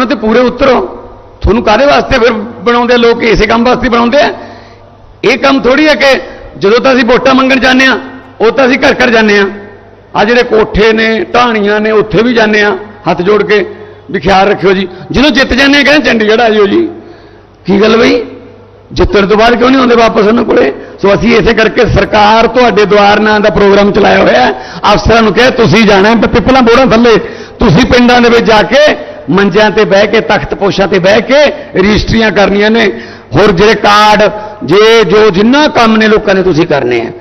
ਉਹਨਾਂ ਤੇ ਪੂਰੇ ਉਤਰੋ। ਤੁਹਾਨੂੰ ਕਾਹਦੇ ਵਾਸਤੇ ਫਿਰ ਬਣਾਉਂਦੇ ਆ ਲੋਕ? ਇਸੇ ਕੰਮ ਵਾਸਤੇ ਬਣਾਉਂਦੇ ਆ? ਇਹ ਕੰਮ ਥੋੜੀ ਹੈ ਕਿ ਜਦੋਂ ਤਾਂ ਅਸੀਂ ਵੋਟਾਂ ਮੰਗਣ ਜਾਂਦੇ ਆ, ਉਹ ਤਾਂ ਅਸੀਂ ਘਰ ਘਰ ਜਾਂਦੇ ਆ। ਆ ਜਿਹੜੇ ਕੋਠੇ ਨੇ, ਢਾਣੀਆਂ ਨੇ, ਉੱਥੇ ਵੀ ਜਾਂਦੇ ਆ, ਹੱਥ ਜੋੜ ਕੇ ਵੀ ਖਿਆਲ ਰੱਖਿਓ ਜੀ। ਜਦੋਂ ਜਿੱਤ ਜਾਂਦੇ ਆ, ਕਹਿੰਦੇ ਚੰਡੀਗੜ੍ਹ ਆ ਜਿਓ ਜੀ। ਕੀ ਗੱਲ ਬਈ? ਜਿੱਤਣ ਤੋਂ ਬਾਅਦ ਕਿਉਂ ਨਹੀਂ ਆਉਂਦੇ ਵਾਪਸ ਉਹਨਾਂ ਕੋਲੇ? ਸੋ ਅਸੀਂ ਇਸੇ ਕਰਕੇ ਸਰਕਾਰ ਤੁਹਾਡੇ ਦੁਆਰ ਨਾਂ ਦਾ ਪ੍ਰੋਗਰਾਮ ਚਲਾਇਆ ਹੋਇਆ ਅਫਸਰਾਂ ਨੂੰ ਕਿਹਾ, ਤੁਸੀਂ ਜਾਣਾ ਪਿੱਪਲਾਂ ਬੋੜਾਂ ਥੱਲੇ। ਤੁਸੀਂ ਪਿੰਡਾਂ ਦੇ ਵਿੱਚ ਜਾ ਕੇ ਮੰਜਿਆਂ ਤੇ ਬਹਿ ਕੇ, ਤਖਤ ਪੋਸ਼ਾਂ ਤੇ ਬਹਿ ਕੇ ਰਜਿਸਟਰੀਆਂ ਕਰਨੀਆਂ ਨੇ। ਹੋਰ ਜਿਹੜੇ ਕਾਰਡ, ਜੇ, ਜੋ ਜਿੰਨਾ ਕੰਮ ਨੇ ਲੋਕਾਂ ਨੇ ਤੁਸੀਂ ਕਰਨੇ ਆ।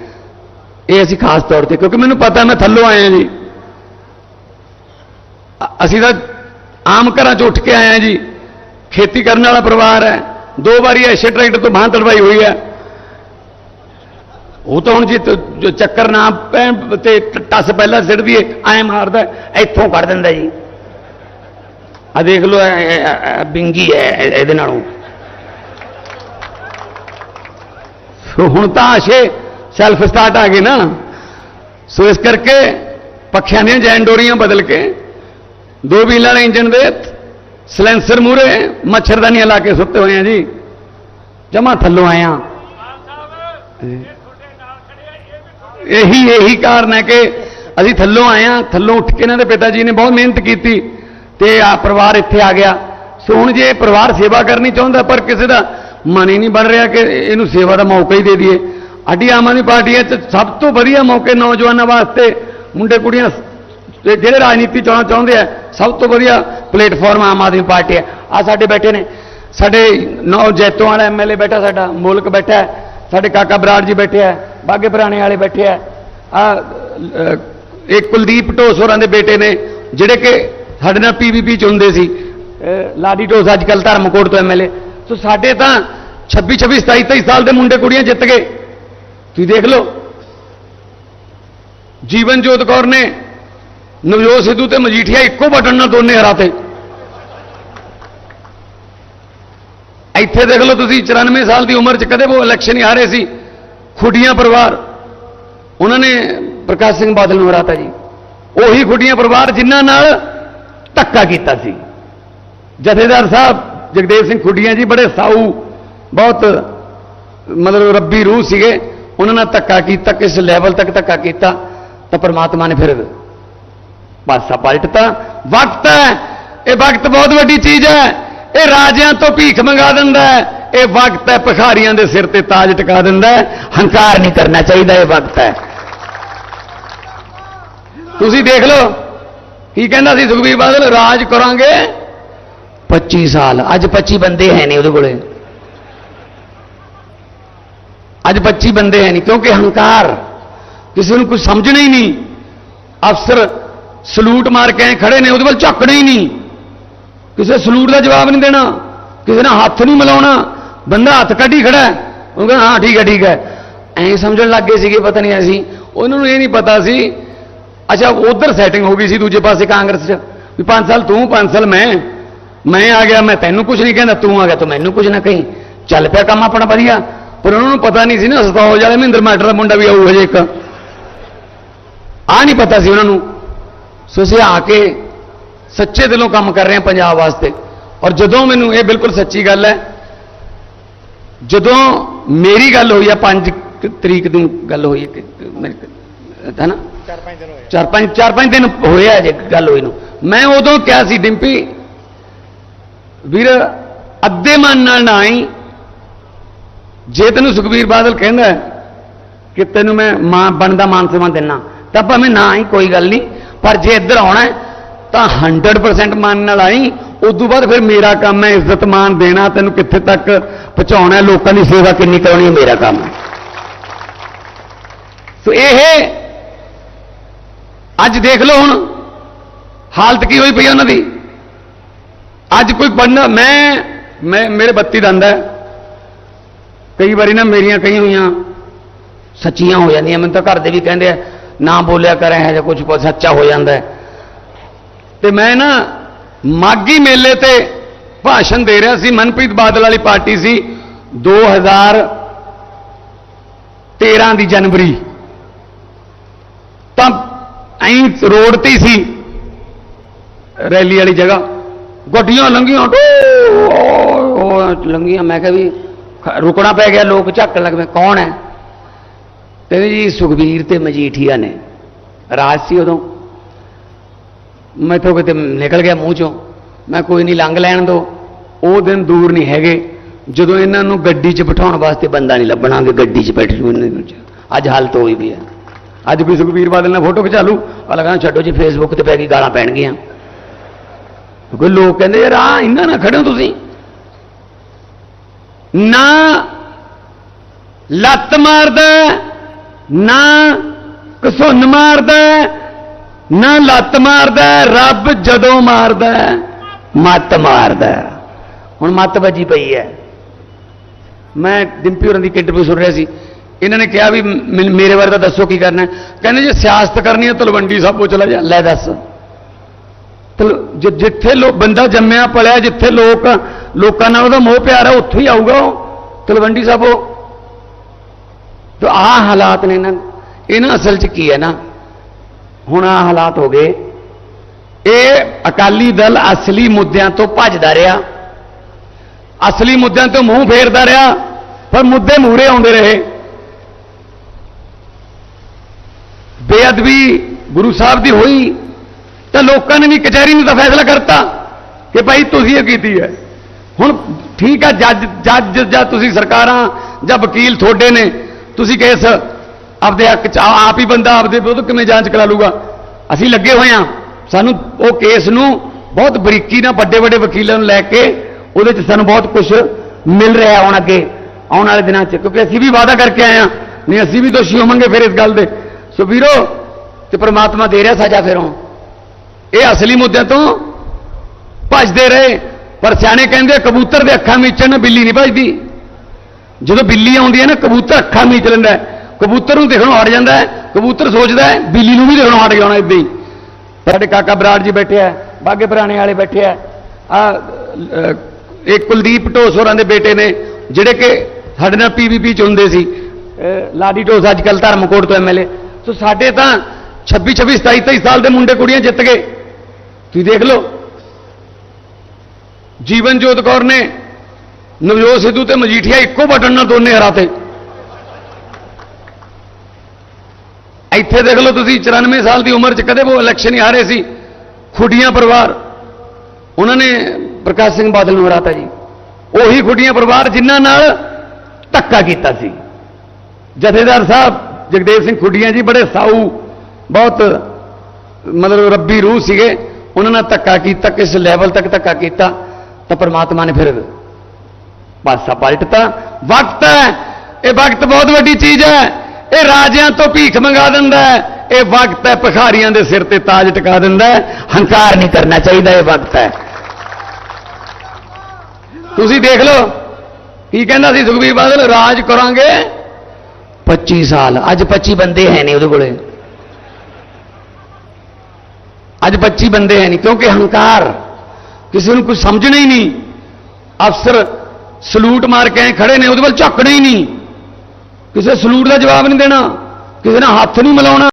ਇਹ ਅਸੀਂ ਖਾਸ ਤੌਰ ਤੇ, ਕਿਉਂਕਿ ਮੈਨੂੰ ਪਤਾ ਮੈਂ ਥੱਲੋਂ ਆਇਆ ਜੀ। ਅਸੀਂ ਤਾਂ ਆਮ ਘਰਾਂ 'ਚ ਉੱਠ ਕੇ ਆਏ ਹਾਂ ਜੀ। ਖੇਤੀ ਕਰਨ ਵਾਲਾ ਪਰਿਵਾਰ ਹੈ। ਦੋ ਵਾਰੀ ਐਸੇ ਟਰੈਕਟਰ ਤੋਂ ਬਾਂਹ ਤੜਵਾਈ ਹੋਈ ਹੈ। ਉਹ ਤਾਂ ਹੁਣ ਜੀ ਚੱਕਰ ਨਾ ਪੈਣ ਤੇ ਟ- ਟੱਸ ਪਹਿਲਾਂ ਸਿੱਟ ਦੀਏ ਐ ਮਾਰਦਾ, ਇੱਥੋਂ ਕੱਢ ਦਿੰਦਾ ਜੀ। ਆ ਦੇਖ ਲਓ ਬਿੰਗੀ ਹੈ ਇਹ- ਇਹਦੇ ਨਾਲੋਂ। ਸੋ ਹੁਣ ਤਾਂ ਅਸ਼ੇ ਸੈਲਫ ਸਟਾਰਟ ਆ ਗਏ ਨਾ। ਸੋ ਇਸ ਕਰਕੇ ਪੱਖਿਆਂ ਦੀਆਂ ਜੈਨ ਡੋਰੀਆਂ ਬਦਲ ਕੇ ਦੋ ਵੀਲਾਂ ਵਾਲੇ ਇੰਜਨ ਦੇ ਸਲੈਂਸਰ ਮੂਰੇ ਮੱਛਰਦਾਨੀਆਂ ਲਾ ਕੇ ਸੁੱਤੇ ਹੋਏ ਆ ਜੀ। ਜਮਾ ਥੱਲੋਂ ਆਏ ਆ। ਇਹੀ ਇਹੀ ਕਾਰਨ ਹੈ ਕਿ ਅਸੀਂ ਥੱਲੋਂ ਆਏ ਆ ਥੱਲੋਂ ਉੱਠ ਕੇ ਇਹਨਾਂ ਦੇ ਪਿਤਾ ਜੀ ਨੇ ਬਹੁਤ ਮਿਹਨਤ ਕੀਤੀ। ਤੇ ਆ ਪਰਿਵਾਰ ਇੱਥੇ ਆ ਗਿਆ। ਸੋ ਹੁਣ ਜੇ ਪਰਿਵਾਰ ਸੇਵਾ ਕਰਨੀ ਚਾਹੁੰਦਾ, ਪਰ ਕਿਸੇ ਦਾ ਮਨ ਹੀ ਨਹੀਂ ਬਣ ਰਿਹਾ ਕਿ ਇਹਨੂੰ ਸੇਵਾ ਦਾ ਮੌਕਾ ਹੀ ਦੇ ਦਈਏ। ਅੱਡੀ ਆਮ ਆਦਮੀ ਪਾਰਟੀ ਹੈ, ਚ ਸਭ ਤੋਂ ਵਧੀਆ ਮੌਕੇ ਨੌਜਵਾਨਾਂ ਵਾਸਤੇ ਮੁੰਡੇ ਕੁੜੀਆਂ ਜਿਹੜੇ ਰਾਜਨੀਤੀ ਚਾਹਣਾ ਚਾਹੁੰਦੇ ਆ, ਸਭ ਤੋਂ ਵਧੀਆ ਪਲੇਟਫਾਰਮ ਆਮ ਆਦਮੀ ਪਾਰਟੀ ਹੈ। ਆ ਸਾਡੇ ਬੈਠੇ ਨੇ। ਸਾਡੇ ਨੌ ਜੈਤੋਂ ਵਾਲਾ ਐਮਐਲਏ ਬੈਠਾ, ਸਾਡਾ ਮੁਲਕ ਬੈਠਾ ਸਾਡੇ ਕਾਕਾ ਬਰਾੜ ਜੀ ਬੈਠੇ ਆ, ਬਾਗੇ ਪੁਰਾਣੇ ਵਾਲੇ ਬੈਠੇ ਆ। ਆ ਇਹ ਕੁਲਦੀਪ ਢੋਸ ਹੋਰਾਂ ਦੇ ਬੇਟੇ ਨੇ, ਜਿਹੜੇ ਕਿ ਸਾਡੇ ਨਾਲ ਪੀਵੀਪੀ ਚ ਹੁੰਦੇ ਸੀ। ਲਾਡੀ ਢੋਸ ਅੱਜ ਕੱਲ ਧਰਮਕੋਟ ਤੋਂ ਐਮਐਲਏ ਸੋ ਸਾਡੇ ਤਾਂ 26 26 27 23 ਸਾਲ ਦੇ ਮੁੰਡੇ ਕੁੜੀਆਂ ਜਿੱਤ ਗਏ। ਤੁਸੀਂ ਦੇਖ ਲਓ। ਜੀਵਨ ਜੋਤ ਕੌਰ ਨੇ ਨਵਜੋਤ ਸਿੱਧੂ ਤੇ ਮਜੀਠੀਆ ਇੱਕੋ ਬਟਨ ਨਾਲ ਦੋਨੇ ਹਰਾਤੇ। ਇੱਥੇ ਦੇਖ ਲਓ ਤੁਸੀਂ 94 ਸਾਲ ਦੀ ਉਮਰ 'ਚ ਕਦੇ ਉਹ ਇਲੈਕਸ਼ਨ ਹੀ ਹਾਰੇ ਸੀ। ਖੁੱਡੀਆਂ ਪਰਿਵਾਰ। ਉਹਨਾਂ ਨੇ ਪ੍ਰਕਾਸ਼ ਸਿੰਘ ਬਾਦਲ ਨੂੰ ਹਰਾਤਾ ਜੀ। ਉਹੀ ਖੁੱਡੀਆਂ ਪਰਿਵਾਰ ਜਿਨ੍ਹਾਂ ਨਾਲ ਧੱਕਾ ਕੀਤਾ ਸੀ। ਜਥੇਦਾਰ ਸਾਹਿਬ, ਜਗਦੇਵ ਸਿੰਘ ਖੁੱਡੀਆਂ ਜੀ ਬੜੇ ਸਾਊ, ਬਹੁਤ ਮਤਲਬ ਰੱਬੀ ਰੂਹ ਸੀਗੇ। ਉਹਨਾਂ ਨਾਲ ਧੱਕਾ ਕੀਤਾ, ਕਿਸ ਲੈਵਲ ਤੱਕ ਧੱਕਾ ਕੀਤਾ, ਤਾਂ ਪ੍ਰਮਾਤਮਾ ਨੇ ਫਿਰ ਪਾਸਾ ਪਲਟਤਾ। ਵਕਤ ਹੈ, ਇਹ ਵਕਤ ਬਹੁਤ ਵੱਡੀ ਚੀਜ਼ ਹੈ। ਇਹ ਰਾਜਿਆਂ ਤੋਂ ਭੀਖ ਮੰਗਾ ਦਿੰਦਾ ਹੈ। ਇਹ ਵਕਤ ਹੈ, ਭਖਾਰੀਆਂ ਦੇ ਸਿਰ ਤੇ ਤਾਜ ਟਿਕਾ ਦਿੰਦਾ ਹੈ। ਹੰਕਾਰ ਨਹੀਂ ਕਰਨਾ ਚਾਹੀਦਾ, ਇਹ ਵਕਤ ਹੈ। ਤੁਸੀਂ ਦੇਖ ਲਓ ਕੀ ਕਹਿੰਦਾ ਸੀ ਸੁਖਬੀਰ ਬਾਦਲ? ਰਾਜ ਕਰਾਂਗੇ। 25 ਸਾਲ। ਅੱਜ 25 ਬੰਦੇ ਹੈ ਨਹੀਂ ਉਹਦੇ ਕੋਲੇ। ਅੱਜ 25 ਬੰਦੇ ਹੈ ਨਹੀਂ, ਕਿਉਂਕਿ ਹੰਕਾਰ ਕਿਸੇ ਨੂੰ ਕੁਝ ਸਮਝਣਾ ਹੀ ਨਹੀਂ। ਅਫਸਰ ਸਲੂਟ ਮਾਰ ਕੇ ਐਂ ਖੜੇ ਨੇ, ਉਹਦੇ ਵੱਲ ਝੱਕਣਾ ਹੀ ਨਹੀਂ। ਕਿਸੇ ਸਲੂਟ ਦਾ ਜਵਾਬ ਨਹੀਂ ਦੇਣਾ। ਕਿਸੇ ਨਾਲ ਹੱਥ ਨਹੀਂ ਮਿਲਾਉਣਾ। ਬੰਦਾ ਹੱਥ ਕੱਢੀ ਖੜਾ ਉਹ ਕਹਿੰਦਾ, ਹਾਂ, ਠੀਕ ਹੈ ਠੀਕ ਹੈ। ਐਂ ਸਮਝਣ ਲੱਗ ਗਏ ਸੀਗੇ, ਪਤਾ ਨਹੀਂ ਐਸੀ ਉਹਨਾਂ ਨੂੰ ਇਹ ਨਹੀਂ ਪਤਾ ਸੀ ਅੱਛਾ, ਉਧਰ ਸੈਟਿੰਗ ਹੋ ਗਈ ਸੀ ਦੂਜੇ ਪਾਸੇ ਕਾਂਗਰਸ 'ਚ। ਵੀ 5 ਸਾਲ ਤੂੰ 5 ਸਾਲ ਮੈਂ। ਮੈਂ ਆ ਗਿਆ, ਮੈਂ ਤੈਨੂੰ ਕੁਝ ਨਹੀਂ ਕਹਿੰਦਾ, ਤੂੰ ਆ ਗਿਆ ਤੂੰ ਮੈਨੂੰ ਕੁਝ ਨਾ ਕਹੀਂ। ਚੱਲ ਪਿਆ ਕੰਮ ਆਪਣਾ ਵਧੀਆ। ਪਰ ਉਹਨਾਂ ਨੂੰ ਪਤਾ ਨਹੀਂ ਸੀ ਨਾ, ਸਤੌਜ ਵਾਲੇ ਮਹਿੰਦਰ ਮਾਟਰ ਦਾ ਮੁੰਡਾ ਵੀ ਆਊ ਹਜੇ ਇੱਕ। ਆ ਨਹੀਂ ਪਤਾ ਸੀ ਉਹਨਾਂ ਨੂੰ। ਸੋ ਅਸੀਂ ਆ ਕੇ ਸੱਚੇ ਦਿਲੋਂ ਕੰਮ ਕਰ ਰਹੇ ਹਾਂ ਪੰਜਾਬ ਵਾਸਤੇ। ਔਰ ਜਦੋਂ ਮੈਨੂੰ ਇਹ ਬਿਲਕੁਲ ਸੱਚੀ ਗੱਲ ਹੈ, ਜਦੋਂ ਮੇਰੀ ਗੱਲ ਹੋਈ ਆ 5 ਤਰੀਕ ਨੂੰ ਗੱਲ ਹੋਈ ਹੈ ਹੈ ਨਾ? ਚਾਰ ਪੰਜ ਦਿਨ ਹੋਏ ਚਾਰ ਪੰਜ ਚਾਰ ਪੰਜ ਦਿਨ ਹੋਏ ਆ ਜੇ ਗੱਲ ਹੋਈ ਨੂੰ। ਮੈਂ ਉਦੋਂ ਕਿਹਾ ਸੀ, ਡਿੰਪੀ, ਵੀਰ, ਅੱਧੇ ਮਨ ਨਾਲ ਨਾ ਆਈ। ਜੇ ਤੈਨੂੰ ਸੁਖਬੀਰ ਬਾਦਲ ਕਹਿੰਦਾ ਕਿ ਤੈਨੂੰ ਮੈਂ ਮਾਂ, ਬਣਦਾ ਮਾਨ ਸਨਮਾਨ ਦੇਣਾ ਤਾਂ ਭਾਵੇਂ ਨਾ ਆਈ, ਕੋਈ ਗੱਲ ਨਹੀਂ। ਪਰ ਜੇ ਇੱਧਰ ਆਉਣਾ ਤਾਂ 100% ਮਨ ਨਾਲ ਆਈ। ਉਦੋਂ ਬਾਅਦ ਫਿਰ ਮੇਰਾ ਕੰਮ ਹੈ, ਇੱਜ਼ਤ ਮਾਨ ਦੇਣਾ, ਤੈਨੂੰ ਕਿੱਥੇ ਤੱਕ ਪਹੁੰਚਾਉਣਾ ਲੋਕਾਂ ਦੀ ਸੇਵਾ ਕਿੰਨੀ ਕਰਾਉਣੀ ਹੈ, ਮੇਰਾ ਕੰਮ ਹੈ। ਸੋ ਇਹ ਅੱਜ ਦੇਖ ਲਓ ਹੁਣ। ਹਾਲਤ ਕੀ ਹੋਈ ਪਈ ਹੈ ਉਹਨਾਂ ਦੀ? ਅੱਜ ਕੋਈ ਬੰਦਾ ਮੈਂ ਮੈਂ ਮੇਰੇ ਬੱਤੀ ਦੰਦ ਕਈ ਵਾਰੀ ਨਾ ਮੇਰੀਆਂ ਕਈ ਹੋਈਆਂ ਸੱਚੀਆਂ ਹੋ ਜਾਂਦੀਆਂ। ਮੈਨੂੰ ਤਾਂ ਘਰ ਦੇ ਵੀ ਕਹਿੰਦੇ ਆ, ਨਾ ਬੋਲਿਆ ਕਰ, ਇਹ ਜਾਂ ਕੁਝ ਸੱਚਾ ਹੋ ਜਾਂਦਾ ਹੈ। ਤੇ ਮੈਂ ਨਾ ਮਾਗੀ ਮੇਲੇ ਤੇ ਭਾਸ਼ਣ ਦੇ ਰਿਹਾ ਸੀ। ਮਨਪ੍ਰੀਤ ਬਾਦਲ ਵਾਲੀ ਪਾਰਟੀ ਸੀ। 2013 ਦੀ ਜਨਵਰੀ। ਤਾਂ ਐਂ ਰੋਡ ਤੇ ਸੀ। ਰੈਲੀ ਵਾਲੀ ਜਗ੍ਹਾ। ਗੱਡੀਆਂ ਲੰਘੀਆਂ, ਟੋ ਲੰਘੀਆਂ। ਮੈਂ ਕਿਹਾ ਵੀ ਰੁਕਣਾ ਪੈ ਗਿਆ, ਲੋਕ ਝੱਕਣ ਲੱਗ ਪਏ, ਕੌਣ ਹੈ? ਕਹਿੰਦੇ ਜੀ ਸੁਖਬੀਰ ਤੇ ਮਜੀਠੀਆ ਨੇ। ਰਾਜ ਸੀ ਉਦੋਂ। ਮੈਥੋਂ ਕਿਤੇ ਨਿਕਲ ਗਿਆ ਮੂੰਹ ਚੋਂ। ਮੈਂ ਕੋਈ ਨਹੀਂ ਲੰਘ ਲੈਣ ਦੋ। ਉਹ ਦਿਨ ਦੂਰ ਨਹੀਂ ਹੈਗੇ। ਜਦੋਂ ਇਹਨਾਂ ਨੂੰ ਗੱਡੀ 'ਚ ਬਿਠਾਉਣ ਵਾਸਤੇ ਬੰਦਾ ਨਹੀਂ ਲੱਭਣਾ ਕਿ ਗੱਡੀ 'ਚ ਬੈਠ ਜੂ, ਇਹਨਾਂ ਨੂੰ ਅੱਜ ਹਾਲਤ ਹੋਈ ਵੀ ਹੈ। ਅੱਜ ਕੋਈ ਸੁਖਬੀਰ ਬਾਦਲ ਨਾਲ ਫੋਟੋ ਖਿਚਾ ਲੂ ਅਗਲਾ ਕਹਿੰਦਾ, ਛੱਡੋ ਜੀ ਫੇਸਬੁੱਕ ਤੇ ਪੈ ਗਈ, ਗਾਲਾਂ ਪੈਣਗੀਆਂ। ਕਿਉਂਕਿ ਲੋਕ ਕਹਿੰਦੇ, ਯਾਰ ਆ ਇਹਨਾਂ ਨਾਲ ਖੜੇ ਤੁਸੀਂ। ਨਾ ਲੱਤ ਮਾਰਦਾ, ਨਾ ਕਸੁੰਨ ਮਾਰਦਾ, ਨਾ ਲੱਤ ਮਾਰਦਾ, ਰੱਬ ਜਦੋਂ ਮਾਰਦਾ, ਮੱਤ ਮਾਰਦਾ। ਹੁਣ ਮੱਤ ਵੱਜੀ ਪਈ ਹੈ। ਮੈਂ ਡਿੰਪੀ ਹੋਰਾਂ ਦੀ ਇੰਟਰਵਿਊ ਸੁਣ ਰਿਹਾ ਸੀ। ਇਹਨਾਂ ਨੇ ਕਿਹਾ ਵੀ ਮ- ਮੇਰੇ ਬਾਰੇ ਤਾਂ ਦੱਸੋ ਕੀ ਕਰਨਾ ਕਹਿੰਦੇ ਜੇ ਸਿਆਸਤ ਕਰਨੀ ਹੈ, ਤਲਵੰਡੀ ਸਾਬੋ ਚਲਾ ਜਾ, ਲੈ ਦੱਸ। ਤਲ ਜਿੱਥੇ ਲੋਕ ਬੰਦਾ ਜੰਮਿਆ, ਪਲਿਆ, ਜਿੱਥੇ ਲੋਕ, ਲੋਕਾਂ ਨਾਲ ਉਹਦਾ ਮੋਹ ਪਿਆਰ ਹੈ, ਉੱਥੇ ਹੀ ਆਊਗਾ ਉਹ। ਤਲਵੰਡੀ ਸਾਬੋ ਤੇ ਆਹ ਹਾਲਾਤ ਨੇ ਇਹਨਾਂ ਇਹਨਾਂ ਅਸਲ 'ਚ ਕੀ ਹੈ ਨਾ? ਹੁਣ ਆਹ ਹਾਲਾਤ ਹੋ ਗਏ। ਇਹ ਅਕਾਲੀ ਦਲ ਅਸਲੀ ਮੁੱਦਿਆਂ ਤੋਂ ਭੱਜਦਾ ਰਿਹਾ। ਅਸਲੀ ਮੁੱਦਿਆਂ ਤੋਂ ਮੂੰਹ ਫੇਰਦਾ ਰਿਹਾ, ਪਰ ਮੁੱਦੇ ਮੂਰੇ ਆਉਂਦੇ ਰਹੇ। ਬੇਅਦਬੀ ਗੁਰੂ ਸਾਹਿਬ ਦੀ ਹੋਈ ਤਾਂ ਲੋਕਾਂ ਨੇ ਵੀ ਕਚਹਿਰੀ ਨੂੰ ਤਾਂ ਫੈਸਲਾ ਕਰਤਾ ਕਿ ਭਾਈ ਤੁਸੀਂ ਇਹ ਕੀਤੀ ਹੈ। ਹੁਣ ਠੀਕ ਆ, ਜੱਜ ਜੱਜ ਜਾਂ ਤੁਸੀਂ ਸਰਕਾਰਾਂ ਜਾਂ ਵਕੀਲ ਤੁਹਾਡੇ ਨੇ, ਤੁਸੀਂ ਕੇਸ ਆਪਦੇ ਹੱਕ ਚ ਆਪ ਹੀ ਬੰਦਾ ਆਪਦੇ ਵਿਰੁੱਧ ਕਿਵੇਂ ਜਾਂਚ ਕਰਾ ਲੂਗਾ? ਅਸੀਂ ਲੱਗੇ ਹੋਏ ਆ ਸਾਨੂੰ ਉਹ ਕੇਸ ਨੂੰ ਬਹੁਤ ਬਰੀਕੀ ਨਾਲ ਵੱਡੇ ਵੱਡੇ ਵਕੀਲਾਂ ਨੂੰ ਲੈ ਕੇ ਉਹਦੇ ਚ ਸਾਨੂੰ ਬਹੁਤ ਕੁਝ ਮਿਲ ਰਿਹਾ ਹੁਣ ਅੱਗੇ ਆਉਣ ਵਾਲੇ ਦਿਨਾਂ ਚ, ਕਿਉਂਕਿ ਅਸੀਂ ਵੀ ਵਾਅਦਾ ਕਰਕੇ ਆਏ ਆ ਨਹੀਂ, ਅਸੀਂ ਵੀ ਦੋਸ਼ੀ ਹੋਵਾਂਗੇ ਫਿਰ ਇਸ ਗੱਲ ਦੇ। ਸੋ ਵੀਰੋ, ਤੇ ਪ੍ਰਮਾਤਮਾ ਦੇ ਰਿਹਾ ਸਜ਼ਾ ਫਿਰੋਂ। ਇਹ ਅਸਲੀ ਮੁੱਦਿਆਂ ਤੋਂ ਭੱਜਦੇ ਰਹੇ, ਪਰ ਸਿਆਣੇ ਕਹਿੰਦੇ ਕਬੂਤਰ ਦੇ ਅੱਖਾਂ ਮੀਚਣ ਬਿੱਲੀ ਨਹੀਂ ਭੱਜਦੀ। ਜਦੋਂ ਬਿੱਲੀ ਆਉਂਦੀ ਹੈ ਨਾ, ਕਬੂਤਰ ਅੱਖਾਂ ਮੀਚ ਲੈਂਦਾ ਕਬੂਤਰ ਨੂੰ ਦੇਖਣੋਂ ਹਟ ਜਾਂਦਾ ਕਬੂਤਰ ਸੋਚਦਾ ਬਿੱਲੀ ਨੂੰ ਵੀ ਦੇਖਣੋਂ ਹਟ ਜਾਣਾ ਇਦਾਂ ਹੀ। ਸਾਡੇ ਕਾਕਾ ਬਰਾੜ ਜੀ ਬੈਠੇ ਆ, ਬਾਗੇ ਪੁਰਾਣੇ ਵਾਲੇ ਬੈਠੇ ਆ। ਆ ਇੱਕ ਕੁਲਦੀਪ ਢੋਸ ਹੋਰਾਂ ਦੇ ਬੇਟੇ ਨੇ, ਜਿਹੜੇ ਕਿ ਸਾਡੇ ਨਾਲ ਪੀਵੀਪੀ ਚ ਹੁੰਦੇ ਸੀ। ਲਾਡੀ ਢੋਸ ਅੱਜ ਕੱਲ ਧਰਮਕੋਟ ਤੋਂ ਐਮਐਲਏ ਸੋ ਸਾਡੇ ਤਾਂ 26 26 27 23 ਸਾਲ ਦੇ ਮੁੰਡੇ ਕੁੜੀਆਂ ਜਿੱਤ ਗਏ। ਤੁਸੀਂ ਦੇਖ ਲਓ। ਜੀਵਨ ਜੋਤ ਕੌਰ ਨੇ ਨਵਜੋਤ ਸਿੱਧੂ ਤੇ ਮਜੀਠੀਆ ਇੱਕੋ ਬਟਨ ਨਾਲ ਦੋਨੇ ਹਰਾਤੇ। ਇੱਥੇ ਦੇਖ ਲਓ ਤੁਸੀਂ 94 ਸਾਲ ਦੀ ਉਮਰ 'ਚ ਕਦੇ ਉਹ ਇਲੈਕਸ਼ਨ ਹੀ ਹਾਰੇ ਸੀ। ਖੁੱਡੀਆਂ ਪਰਿਵਾਰ। ਉਹਨਾਂ ਨੇ ਪ੍ਰਕਾਸ਼ ਸਿੰਘ ਬਾਦਲ ਨੂੰ ਹਰਾਤਾ ਜੀ। ਉਹੀ ਖੁੱਡੀਆਂ ਪਰਿਵਾਰ ਜਿਨ੍ਹਾਂ ਨਾਲ ਧੱਕਾ ਕੀਤਾ ਸੀ। ਜਥੇਦਾਰ ਸਾਹਿਬ ਜਗਦੇਵ ਸਿੰਘ ਖੁੱਡੀਆਂ ਜੀ ਬੜੇ ਸਾਊ, ਬਹੁਤ ਮਤਲਬ ਰੱਬੀ ਰੂਹ ਸੀਗੇ। ਉਹਨਾਂ ਨਾਲ ਧੱਕਾ ਕੀਤਾ, ਕਿਸ ਲੈਵਲ ਤੱਕ ਧੱਕਾ ਕੀਤਾ, ਤਾਂ ਪਰਮਾਤਮਾ ਨੇ ਫਿਰ ਪਾਸਾ ਪਲਟਤਾ। ਵਕਤ ਹੈ, ਇਹ ਵਕਤ ਬਹੁਤ ਵੱਡੀ ਚੀਜ਼ ਹੈ। ਇਹ ਰਾਜਿਆਂ ਤੋਂ ਭੀਖ ਮੰਗਾ ਦਿੰਦਾ ਹੈ। ਇਹ ਵਕਤ ਹੈ, ਭਖਾਰੀਆਂ ਦੇ ਸਿਰ ਤੇ ਤਾਜ ਟਿਕਾ ਦਿੰਦਾ ਹੈ। ਹੰਕਾਰ ਨਹੀਂ ਕਰਨਾ ਚਾਹੀਦਾ, ਇਹ ਵਕਤ ਹੈ। ਤੁਸੀਂ ਦੇਖ ਲਓ, ਕੀ ਕਹਿੰਦਾ ਸੀ ਸੁਖਬੀਰ ਬਾਦਲ? ਰਾਜ ਕਰਾਂਗੇ। 25 ਸਾਲ। ਅੱਜ 25 ਬੰਦੇ ਹੈ ਨਹੀਂ ਉਹਦੇ ਕੋਲੇ। ਅੱਜ 25 ਬੰਦੇ ਹੈ ਨਹੀਂ, ਕਿਉਂਕਿ ਹੰਕਾਰ ਕਿਸੇ ਨੂੰ ਕੁਝ ਸਮਝਣਾ ਹੀ ਨਹੀਂ। ਅਫਸਰ ਸਲੂਟ ਮਾਰ ਕੇ ਖੜੇ ਨੇ, ਉਹਦੇ ਵੱਲ ਝੱਕਣਾ ਹੀ ਨਹੀਂ। ਕਿਸੇ ਸਲੂਟ ਦਾ ਜਵਾਬ ਨਹੀਂ ਦੇਣਾ, ਕਿਸੇ ਨਾਲ ਹੱਥ ਨਹੀਂ ਮਿਲਾਉਣਾ।